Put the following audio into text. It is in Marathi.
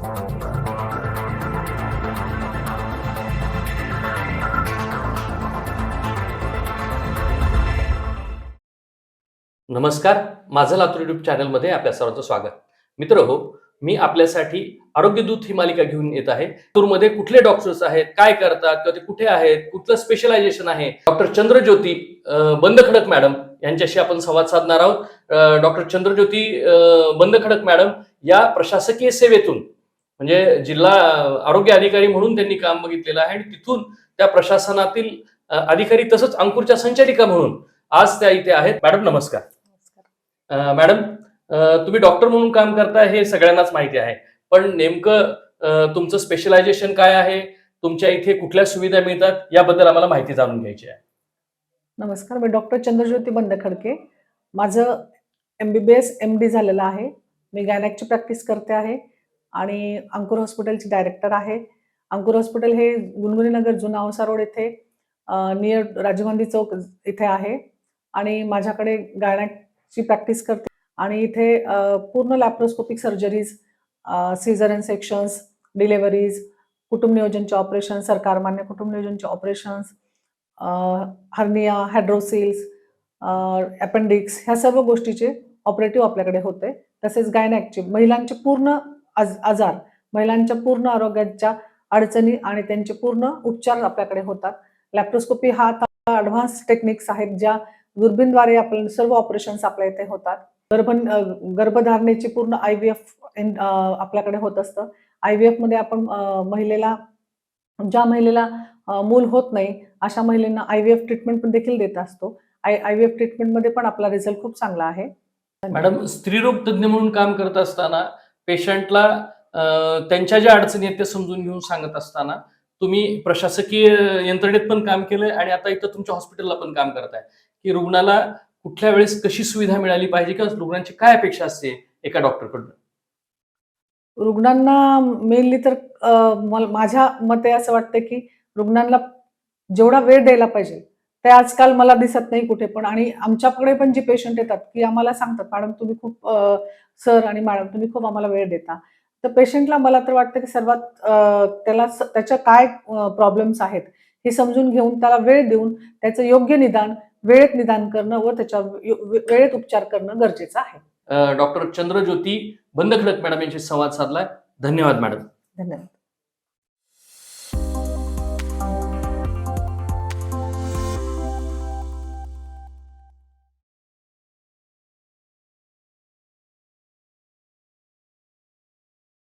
नमस्कार माझं लातूर युट्यूब चॅनलमध्ये आपल्या सर्वांचं स्वागत. मित्र हो मी आपल्यासाठी आरोग्य दूत ही मालिका घेऊन येत आहे. लातूरमध्ये कुठले डॉक्टर्स आहेत काय करतात किंवा ते कुठे आहेत कुठलं स्पेशलायझेशन आहे? डॉक्टर चंद्रज्योती बंद बंदखडक मॅडम यांच्याशी आपण संवाद साधणार आहोत. डॉक्टर चंद्रज्योती बंद बंदखडक मॅडम या प्रशासकीय सेवेतून म्हणजे जिल्हा आरोग्य अधिकारी म्हणून त्यांनी काम बघितलेलं आहे आणि तिथून त्या प्रशासनातील अधिकारी तसंच अंकुरच्या संचालिका म्हणून आज त्या इथे आहेत. मॅडम नमस्कार. मॅडम तुम्ही डॉक्टर म्हणून काम करता हे सगळ्यांनाच माहिती आहे. पण नेमकं तुमचं स्पेशलायझेशन काय आहे? तुमच्या इथे कुठल्या सुविधा मिळतात? याबद्दल आम्हाला माहिती जाणून घ्यायची आहे. नमस्कार मी डॉक्टर चंद्रज्योती बंदखडके माझं M B B S M D झालेलं आहे. मी गायनॅकची प्रॅक्टिस करते आहे. आणि अंकुर हॉस्पिटलची डायरेक्टर आहे अंकुर हॉस्पिटल हे गुनगुनीनगर जुना औसा रोड येथे नियर राजीव गांधी चौक इथे आहे. आणि माझ्याकडे गायनॅकची प्रॅक्टिस करते. आणि इथे पूर्ण laparoscopic surgeries caesar sections deliveries कुटुंब नियोजनचे ऑपरेशन सरकारमान्य कुटुंब नियोजनचे ऑपरेशन्स हर्निया हायड्रोसिल्स अपेंडिक्स ह्या सर्व गोष्टीचे ऑपरेटिव्ह आपल्याकडे होते. तसेच गायनॅकचे महिलांचे पूर्ण आज आजार. महिलांच्या पूर्ण आरोग्याच्या अडचणी आणि त्यांचे पूर्ण उपचार आपल्याकडे होतात. लॅप्रोस्कोपी हा आता ॲडव्हान्स टेक्निक्स आहेत ज्या दुर्बीनद्वारे आपण सर्व ऑपरेशन्स आपल्या इथे होतात. गर्भ गर्भधारणेची पूर्ण आय व्ही एफ आपल्याकडे होत असतं. आय व्ही एफमध्ये आपण महिलेला ज्या महिलेला मूल होत नाही अशा महिलांना आय व्ही एफ ट्रीटमेंट पण देखील देत असतो. आय आय व्ही एफ ट्रीटमेंटमध्ये पण आपला रिझल्ट खूप चांगला आहे. मॅडम स्त्रीरोग तज्ज्ञ म्हणून काम करत असताना पेशंटला त्यांच्या ज्या अडचणी आहेत त्या समजून घेऊन सांगत असताना तुम्ही प्रशासकीय यंत्रणेत पण काम केलंय आणि आता इथं तुमच्या हॉस्पिटलला पण काम करताय. की रुग्णाला कुठल्या वेळेस कशी सुविधा मिळाली पाहिजे किंवा रुग्णांची काय अपेक्षा असते एका डॉक्टरकडून? रुग्णांना मेनली तर माझ्या मते असं वाटतं की रुग्णांना जेवढा वेळ द्यायला पाहिजे ते आजकाल मला दिसत नाही कुठे पण. आणि आमच्याकडे पण जे पेशंट येतात की आम्हाला सांगतात मॅडम तुम्ही खूप सर आणि मॅडम तुम्ही खूप आम्हाला वेळ देता. तर पेशंटला मला तर वाटतं की सर्वात त्याला त्याच्या काय प्रॉब्लेम्स आहेत हे समजून घेऊन त्याला वेळ देऊन त्याचं योग्य निदान वेळेत निदान करणं व त्याच्या वेळेत उपचार करणं गरजेचं आहे. डॉक्टर चंद्रज्योती बंदखडक मॅडम यांची संवाद साधलाय. धन्यवाद मॅडम. धन्यवाद.